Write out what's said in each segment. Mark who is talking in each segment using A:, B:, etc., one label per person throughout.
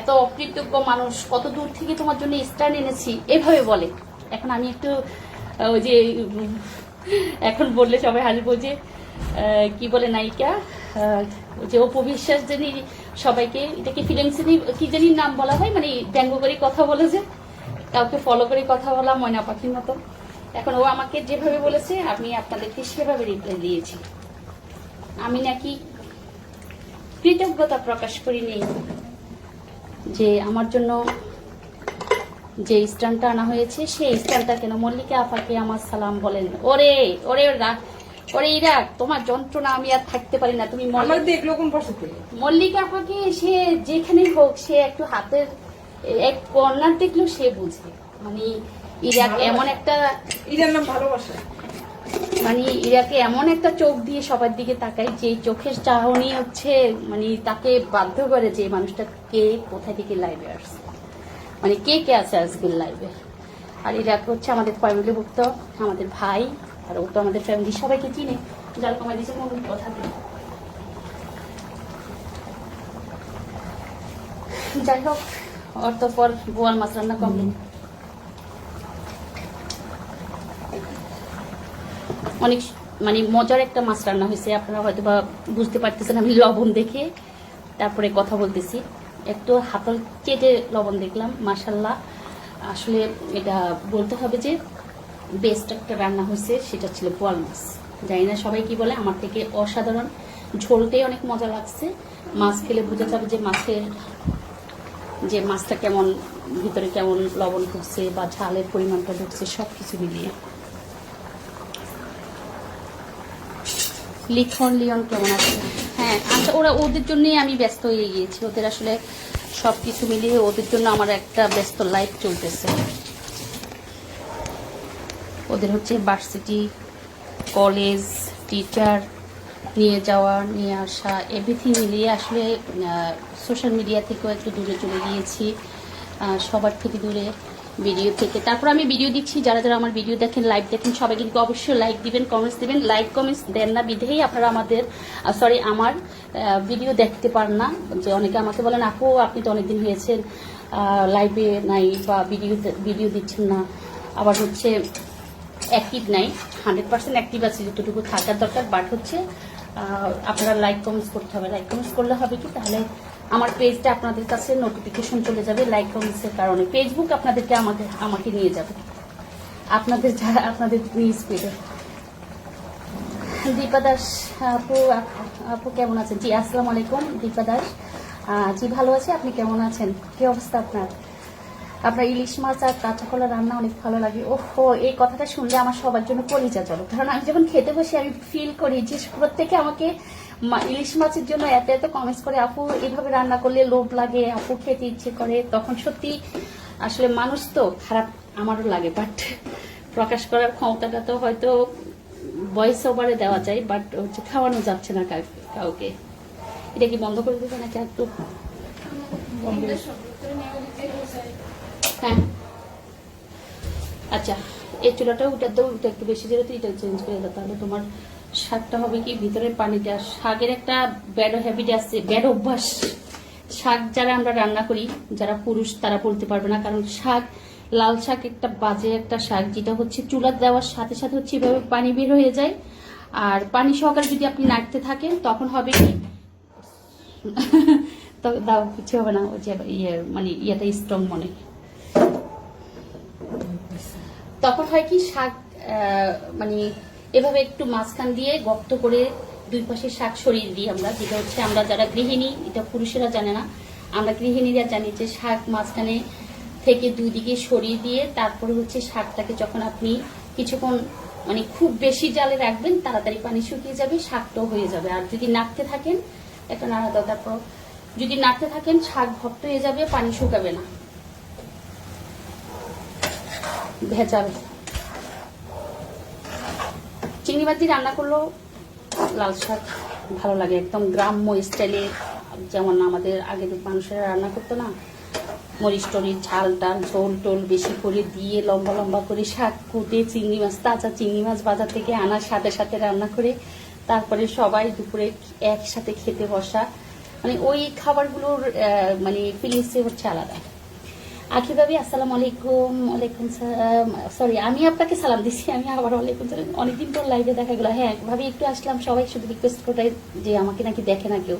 A: এত অকৃতজ্ঞ মানুষ, কত দূর থেকে তোমার জন্য স্টার এনেছি? এভাবে বলে। এখন আমি একটু ওই যে এখন বললে সবাই হাসবো যে কি বলে নায়িকা? যে অপবিশ্বাস জানি সবাইকে এটাকে ফিলিংস কি জানি নাম বলা হয় মানে ব্যঙ্গ করে কথা বলে যে, কাউকে ফলো করে কথা বলা, ময়না পাখির মতো। এখন ও আমাকে যেভাবে বলেছে, আমি আপনাদেরকে সেভাবে রিপ্লাই দিয়েছি। আমি নাকি কৃতজ্ঞতা প্রকাশ করিনি যে আমার জন্য যে স্ট্যান্ডটা আনা হয়েছে সেই স্ট্যান্ডটা কেন মল্লিকা আপাকে আমার সালাম বলেন? ওরে ওরে ওরে ইরাক তোমার যন্ত্রণা আমি আর থাকতে পারি না। তুমি মল্লিকা- আপাকে সে যেখানেই হোক সে একটু হাতের এক কর্নার দেখলেও সে বুঝে মানে ইরাক এমন একটা
B: ইরার নাম ভালোবাসা।
A: মানে ইরাকে এমন একটা চোখ দিয়ে সবার দিকে তাকায় যে চোখের চাহনি হচ্ছে মানে তাকে বাধ্য করে যে মানুষটা কে কোথা থেকে লাইভে আসছে। মানে কে কে আছে আজকের লাইভে আর ইরাক হচ্ছে আমাদের ফ্যামিলিভুক্ত আমাদের ভাই, আর ও তো আমাদের ফ্যামিলি সবাইকে চিনে। যার কমাই দিয়েছে কোন কথা যাই হোক, অর্থপর বোয়াল মাছ রান্না কমপ্লিট অনেক মানে মজার একটা মাছ রান্না হয়েছে। আপনারা হয়তো বা বুঝতে পারতেছেন আমি লবণ দেখে। তারপরে কথা বলতেছি। একটু হাতল চেটে লবণ দেখলাম মাসাল্লাহ আসলে এটা বলতে হবে যে বেস্ট একটা রান্না হয়েছে, সেটা ছিল বোয়াল মাছ। জানি না সবাই কি বলে, আমার থেকে অসাধারণ। ঝোলটাই অনেক মজা লাগছে। মাছ খেলে বোঝা যাবে যে মাছের যে মাছটা কেমন, ভিতরে কেমন লবণ ঢুকছে বা ঝালের পরিমাণটা ঢুকছে সব কিছু মিলিয়ে। লিখন লিওন কেমন আছে? হ্যাঁ আচ্ছা ওরা ওদের জন্যই আমি ব্যস্ত হয়ে গিয়েছি। ওদের আসলে সব কিছু মিলিয়ে ওদের জন্য আমার একটা ব্যস্ত লাইফ চলতেছে। ওদের হচ্ছে ভার্সিটি কলেজ টিচার নিয়ে যাওয়া, নিয়ে আসা এভরিথিং মিলিয়ে আসলে সোশ্যাল মিডিয়া থেকেও একটু দূরে চলে গিয়েছি। সবার থেকে দূরে। ভিডিও থেকে। তারপর আমি ভিডিও দিচ্ছি, যারা যারা আমার ভিডিও দেখেন লাইভ দেখেন, সবাই কিন্তু অবশ্যই লাইক দিবেন কমেন্টস দিবেন। লাইক কমেন্টস দেন না বিধেই আপনারা আমাদের সরি আমার ভিডিও দেখতে পারেন না। যে অনেকে আমাকে বলেন, আপু, আপনি তো অনেকদিন হয়েছেন লাইভে নাই বা ভিডিও ভিডিও দিচ্ছেন না। আবার হচ্ছে অ্যাক্টিভ নাই হান্ড্রেড পার্সেন্ট অ্যাক্টিভ আছে, যতটুকু থাকার দরকার। বাট হচ্ছে আপনারা লাইক কমেন্টস করতে হবে। লাইক কমেন্টস করলে হবে কি? তাহলে আমার পেজটা আপনাদের কাছে নোটিফিকেশন চলে যাবে লাইক কমেন্টসের কারণে। ফেসবুক আপনাদেরকে আমাকে আমাকে নিয়ে যাবে। আপনাদের যারা, আপনাদের নিজ পেজে দীপা দাস, আপু আপু কেমন আছেন? জি, আসসালামু আলাইকুম, দীপা দাস। জি, ভালো আছি, আপনি কেমন আছেন? কি অবস্থা আপনার? আপনার ইলিশ মাছ আর কাঁচা কলা রান্না অনেক ভালো লাগে। ওহো, এই কথাটা শুনলে আমার সবার জন্য কলিজা চলো কারণ আমি যখন খেতে বসি, আমি ফিল করি যে প্রত্যেকে আমাকে ইলিশ মাছের জন্য এত এত কমেন্টস করে, আপু, এভাবে রান্না করলে লোভ লাগে, আপু খেতে ইচ্ছে করে। তখন সত্যি আসলে মানুষ তো খারাপ আমারও লাগে বাট প্রকাশ করার ক্ষমতাটা তো হয়তো ভয়েস ওভারে দেওয়া যায় বাট হচ্ছে খাওয়ানো যাচ্ছে না কাউকে। এটা কি বন্ধ করে দেবে নাকি একটু হ্যাঁ। আচ্ছা এই চুলাটা দাও ওটা একটু বেশি যেহেতু এটা চেঞ্জ করে দাও, তাহলে তোমার শাকটা হবে কি? ভিতরে পানিটা। শাকের একটা ব্যাড হ্যাবিট আছে, ব্যাড অভ্যাস। শাক যারা আমরা রান্না করি, যারা পুরুষ, তারা বলতে পারবে না। কারণ শাক, লাল শাক একটা বাজে একটা শাক, যেটা হচ্ছে চুলা দেওয়ার সাথে সাথে হচ্ছে এভাবে পানি বের হয়ে যায়। আর পানি সহকারে যদি আপনি নাড়তে থাকেন, তখন হবে কি? কিছু হবে না। ওই যে ইয়ে মানে ইয়েটা স্ট্রং মনে। তখন হয় কি? শাক মানে এভাবে একটু মাঝখান দিয়ে গর্ত করে দুই পাশে শাক সরিয়ে দিই আমরা। যেটা হচ্ছে আমরা যারা গৃহিণী, এটা পুরুষেরা জানে না। আমরা গৃহিণীরা জানি যে শাক মাঝখানে থেকে দুই দিকে সরিয়ে দিয়ে তারপরে হচ্ছে শাকটাকে যখন আপনি কিছুক্ষণ মানে খুব বেশি জালে রাখবেন, তাড়াতাড়ি পানি শুকিয়ে যাবে, শাকটাও হয়ে যাবে। আর যদি নাড়তে থাকেন, একটা নাড়া দাও, তারপর যদি নাড়তে থাকেন, শাক ভক্ত হয়ে যাবে, পানি শুকাবে না। ভেজাল। চিংড়ি মাছ দিয়ে রান্না করলেও লাল শাক ভালো লাগে। একদম গ্রাম্য স্টাইলে, যেমন আমাদের আগের মানুষেরা রান্না করতো না, মরিচ টরিচ, ঝাল টাল, ঝোল টোল বেশি করে দিয়ে লম্বা লম্বা করে শাক কুটে চিংড়ি মাছ, তাজা চিংড়ি মাছ বাজার থেকে আনার সাথে সাথে রান্না করে, তারপরে সবাই দুপুরে একসাথে খেতে বসা। মানে ওই খাবারগুলোর মানে ফিলিংসই হচ্ছে আলাদা। আখি ভাবি, আসসালামু আলাইকুম, ওয়ালাইকুম সরি আমি আপনাকে সালাম দিচ্ছি আমি আবার ওয়ালাইকুম সালাম। অনেকদিন পর লাইভে দেখা গেলো হ্যাঁ ভাবি, একটু আসলাম। সবাই শুধু রিকোয়েস্ট করে যে আমাকে নাকি দেখে না কেউ।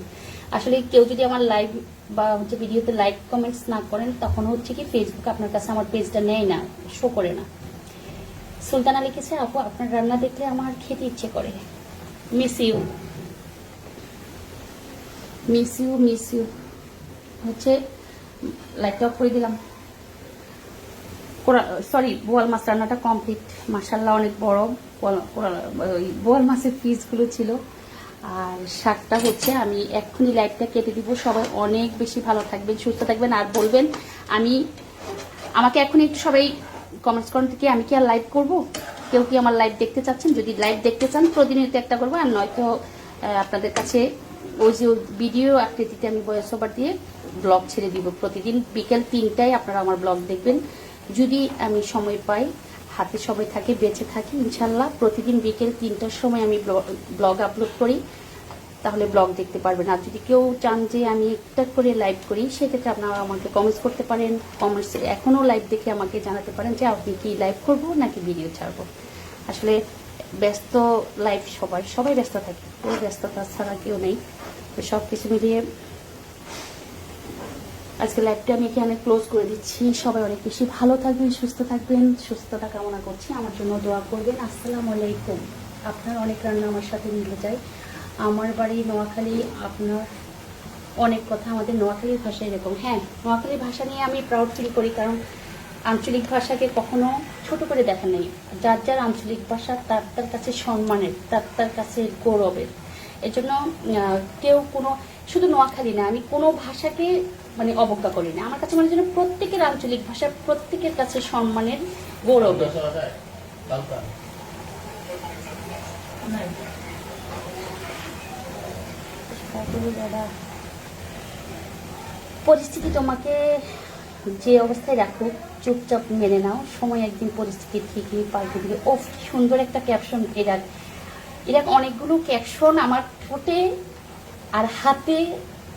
A: আসলে কেউ যদি আমার লাইভ বা হচ্ছে ভিডিওতে লাইক কমেন্টস না করেন, তখন হচ্ছে কি ফেসবুক আপনার কাছে আমার পেজটা নেয় না শো করে না। সুলতানা লিখেছে আপু, আপনার রান্না দেখলে আমার খেতে ইচ্ছে করে। Miss you miss you miss you হচ্ছে লাইটটা অফ করে দিলাম। সরি বোয়াল মাছ রান্নাটা কমপ্লিট মাসাল্লাহ অনেক বড়। ওই বোয়াল মাছের পিসগুলো ছিল। আর শাকটা হচ্ছে, আমি এক্ষুনি লাইটটা কেটে দিব। সবাই অনেক বেশি ভালো থাকবেন, সুস্থ থাকবেন, আর বলবেন, আমি, আমাকে এখন একটু সবাই কমেন্টস করেন থেকে আমি কি আর লাইভ করব? কেউ কি আমার লাইভ দেখতে চাচ্ছেন? যদি লাইভ দেখতে চান, প্রতিনিয়ত একটা করব। আর নয়তো আপনাদের কাছে ওই যে ভিডিও আকৃতিতে আমি ভয়েস ওভার দিয়ে ব্লগ ছেড়ে দিব। প্রতিদিন বিকেল তিনটায় আপনারা আমার ব্লগ দেখবেন। যদি আমি সময় পাই, হাতে সময় থাকে, বেঁচে থাকি, ইনশাল্লাহ প্রতিদিন বিকেল তিনটার সময় আমি ব্লগ আপলোড করি, তাহলে ব্লগ দেখতে পারবেন। আর যদি কেউ চান যে আমি একটা করে লাইভ করি, সেক্ষেত্রে আপনারা আমাকে কমেন্টস করতে পারেন। কমেন্টস এখনও লাইভ দেখে আমাকে জানাতে পারেন যে, আপনি কি লাইভ করব নাকি ভিডিও ছাড়ব? আসলে ব্যস্ত লাইফ সবাই সবাই ব্যস্ত থাকে। ব্যস্ততা ছাড়া কেউ নেই। তো সব কিছু মিলিয়ে আজকে লাইভটা আমি এখানে ক্লোজ করে দিচ্ছি। সবাই অনেক বেশি ভালো থাকবেন, সুস্থ থাকবেন। সুস্থতা কামনা করছি। আমার জন্য দোয়া করবেন। আসসালামু আলাইকুম। আপনার অনেক রান্না আমার সাথে মিলে যায়। আমার বাড়ি নোয়াখালী, আপনার অনেক কথা আমাদের নোয়াখালীর ভাষা এরকম। হ্যাঁ নোয়াখালীর ভাষা নিয়ে আমি প্রাউড ফিল করি কারণ আঞ্চলিক ভাষাকে কখনো ছোট করে দেখা নেই। যার যার আঞ্চলিক ভাষা, তার তার কাছে সম্মানের, তার তার কাছে গৌরবের। এজন্য কেউ কোনো, শুধু নোয়াখালী না, আমি কোনো ভাষাকে মানে অবজ্ঞা করি না আমার কাছে মনে হয় প্রত্যেকের আঞ্চলিক ভাষা প্রত্যেকের কাছে সম্মানের গৌরব। পরিস্থিতি তোমাকে যে অবস্থায় রাখো, চুপচাপ মেনে নাও। সময় একদিন পরিস্থিতি ঠিকই পাল্টে দিবে। ও সুন্দর একটা ক্যাপশন এরা এরা অনেকগুলো ক্যাপশন আমার ঠোঁটে আর হাতে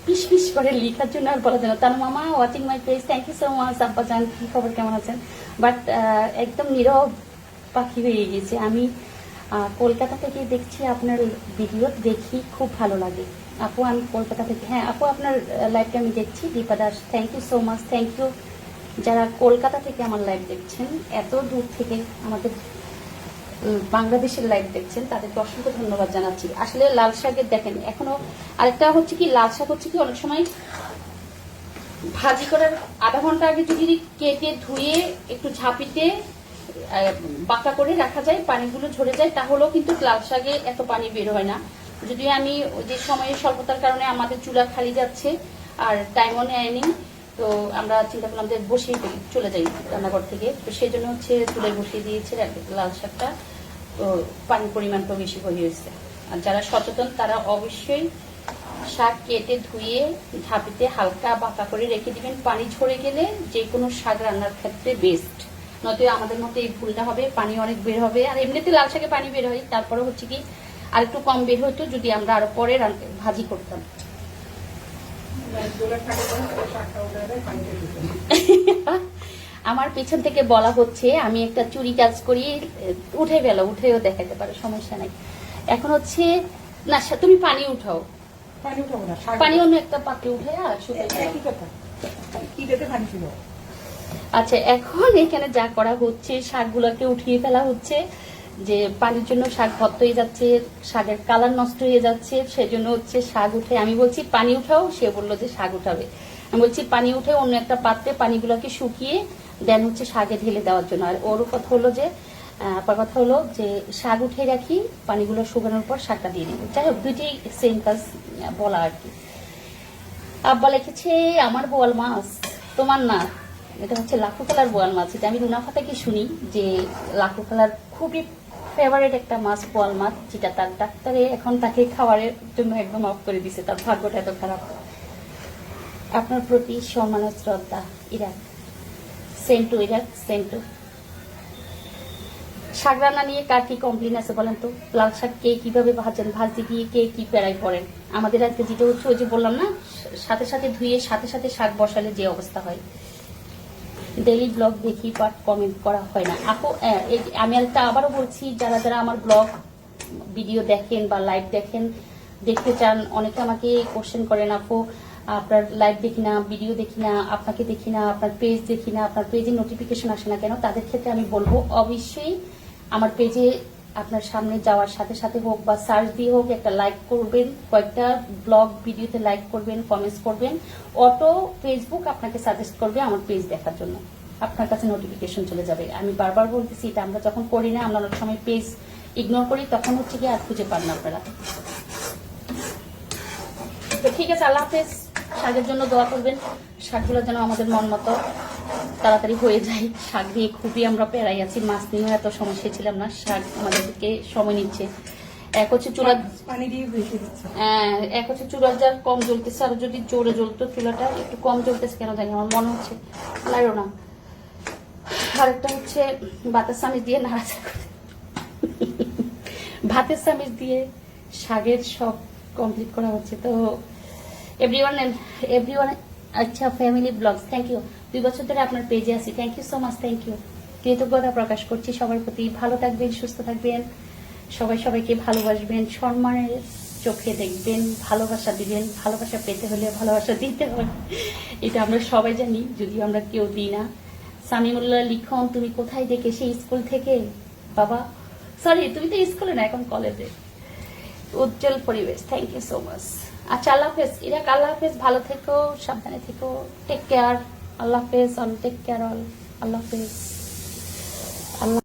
A: পিস পিস করে লেখার জন্য আর বলা যায় না। তার মামা watching my page thank you so much আব্বা জান, কি খবর, কেমন আছেন? বাট একদম নীরব পাখি হয়ে গেছে। আমি কলকাতা থেকে দেখছি আপনার ভিডিও দেখি খুব ভালো লাগে। আপু, আমি কলকাতা থেকে হ্যাঁ আপু, আপনার লাইভটা আমি দেখছি, Dipa Das thank you so much thank you যারা কলকাতা থেকে আমার লাইভ দেখছেন, এত দূর থেকে আমাদের বাংলাদেশের লাইভ দেখছেন, তাদেরকে অসংখ্য ধন্যবাদ জানাচ্ছি। আসলে লাল শাকের দেখেন, এখনও আরেকটা হচ্ছে কি, লাল শাক হচ্ছে কি, অনেক সময় ভাজি করার আধা ঘণ্টা আগে যদি কেটে ধুয়ে একটু ঝাঁপিতে বাঁকা করে রাখা যায়, পানিগুলো ঝরে যায়, তাহলেও কিন্তু লাল শাকে এত পানি বের হয় না। যদি আমি যে সময়ে স্বল্পতার কারণে আমাদের চুলা খালি যাচ্ছে আর টাইমও নেয়নি, তো আমরা চিন্তা করলাম যে বসিয়ে চলে যাই রান্নাঘর থেকে। তো সেই জন্য হচ্ছে চুলায় বসিয়ে দিয়েছে লাল শাকটা। তো পানির পরিমাণটাও বেশি হয়ে গেছে। আর যারা সচেতন তারা অবশ্যই শাক কেটে ধুয়ে ঝাঁপিতে হালকা বাঁকা করে রেখে দিবেন। পানি ঝরে গেলে যে কোনো শাক রান্নার ক্ষেত্রে বেস্ট নয়তো আমাদের মধ্যে এই ভুলটা হবে পানি অনেক বের হবে। আর এমনিতে লাল শাকে পানি বের হয় তারপরে হচ্ছে কি আর একটু কম বের হতো যদি আমরা আরও পরে ভাজি করতাম।
B: শাকটা
A: আমার পেছন থেকে বলা হচ্ছে আমি একটা চুরি কাজ করি উঠে গেল উঠেও দেখাতে পারো সমস্যা নাই। এখন হচ্ছে না তুমি পানি উঠাও।
B: পানি না,
A: পানি অন্য একটা পাত্রে উঠে আর? আচ্ছা এখন এখানে যা করা হচ্ছে শাকগুলোকে উঠিয়ে ফেলা হচ্ছে যে পানির জন্য শাক ভর্ত হয়ে যাচ্ছে শাকের কালার নষ্ট হয়ে যাচ্ছে সেজন্য হচ্ছে শাক উঠে আমি বলছি পানি উঠাও সে বলল যে শাক উঠাবে। আমি বলছি পানি উঠে অন্য একটা পাত্রে পানিগুলোকে শুকিয়ে দেন হচ্ছে শাকে ঢেলে দেওয়ার জন্য। আর ওর কথা হলো যে আপার কথা হলো যে, শাক উঠে রাখি, পানিগুলো শুকানোর পর শাকটা দিয়ে দিব যাই হোক, দুইটি সেম কাজ বলা আর কি। আব্বা লিখেছে, আমার বোয়াল মাছ, তোমার না। এটা হচ্ছে লাখো কালার বোয়াল মাছ। এটা আমি রুনাফা থেকে শুনি যে লাখো কালার খুবই ফেভারিট একটা মাছ, বোয়াল মাছ, যেটা তার ডাক্তারে এখন তাকে খাওয়ারের জন্য একদম অফ করে দিছে। তার ভাগ্যটা এত খারাপ। আপনার প্রতি সম্মান শ্রদ্ধা, ইরাক। সেন্টু ইরাক সেন্টু শাক রান্না নিয়ে কার কি কমপ্লেন আছে বলেন তো? লাল শাক কে কীভাবে ভাজেন? ভাজতে গিয়ে কে কি প্যারাই পড়েন আমাদের আজকে যেটা হচ্ছে, ওই যে বললাম না, সাথে সাথে ধুয়ে, সাথে সাথে শাক বসালে যে অবস্থা হয়। ডেইলি ব্লগ দেখি বাট কমেন্ট করা হয় না। আপু আমি একটা আবারও বলছি, যারা যারা আমার ব্লগ ভিডিও দেখেন বা লাইভ দেখেন, দেখতে চান, অনেকে আমাকে কোশ্চেন করেন, আপু আপনার লাইভ দেখি না ভিডিও দেখি না, আপনাকে দেখি না, আপনার পেজ দেখি না, আপনার পেজে নোটিফিকেশন আসে না কেন? তাদের ক্ষেত্রে আমি বলব, অবশ্যই আমার পেজে আপনার সামনে যাওয়ার সাথে সাথে হোক বা সার্চ দিয়ে হোক, একটা লাইক করবেন, কয়েকটা ব্লগ ভিডিওতে লাইক করবেন কমেন্টস করবেন অটো ফেসবুক আপনাকে সাজেস্ট করবে আমার পেজ দেখার জন্য। আপনার কাছে নোটিফিকেশন চলে যাবে। আমি বারবার বলতেছি, এটা আমরা যখন করি না, আমরা অনেক সময় পেজ ইগনোর করি, তখন হচ্ছে কি আর খুঁজে পান না আপনারা। তো ঠিক আছে, আল্লাহ হাফেজ। শাকের জন্য দোয়া করবেন। শাকগুলো যেন আমাদের মন মতো তাড়াতাড়ি হয়ে যায়। শাক দিয়ে খুবই আমরা পেরাই আছি। মাছ নিয়েও এত সমস্যা ছিলাম না। শাক আমাদেরকে সময় নিচ্ছে। এক হচ্ছে চুলা
B: পানি দিয়ে ভেসে
A: এক হচ্ছে চুলার যার কম জ্বলতেছে আর যদি জোরে জ্বলতো চুলাটা একটু কম জ্বলতেছে কেন জানি আমার মনে হচ্ছে। লাগল না। আরেকটা হচ্ছে বাতাস চামিচ দিয়ে নাড়াচাড়া করে। ভাতের চামিচ দিয়ে শাকের সব কমপ্লিট করা হচ্ছে। তো এভরিওয়ান এভরিওয়ান আচ্ছা ফ্যামিলি ব্লগস থ্যাংক ইউ দুই বছর ধরে আপনার পেজে আছি thank you so much thank you কৃতজ্ঞতা প্রকাশ করছি সবার প্রতি। ভালো থাকবেন, সুস্থ থাকবেন। সবাই সবাইকে ভালোবাসবেন, সম্মানের চোখে দেখবেন, ভালোবাসা দিবেন, ভালোবাসা পেতে হলে ভালোবাসা দিতে হবে। এটা আমরা সবাই জানি, যদিও আমরা কেউ দিই না। সামিউল্লাহ লিখন, তুমি কোথায় দেখে সেই স্কুল থেকে? বাবা সরি তুমি তো স্কুলে না, এখন কলেজে উজ্জ্বল পরিবেশ থ্যাংক ইউ সো মাচ আচ্ছা আল্লাহ হাফেজ। ইরাক আল্লাহ হাফেজ, ভালো থেকো, সাবধানে থেকো। টেক কেয়ার আল্লাহ হাফেজ অল টেক কেয়ার অল আল্লাহ হাফেজ।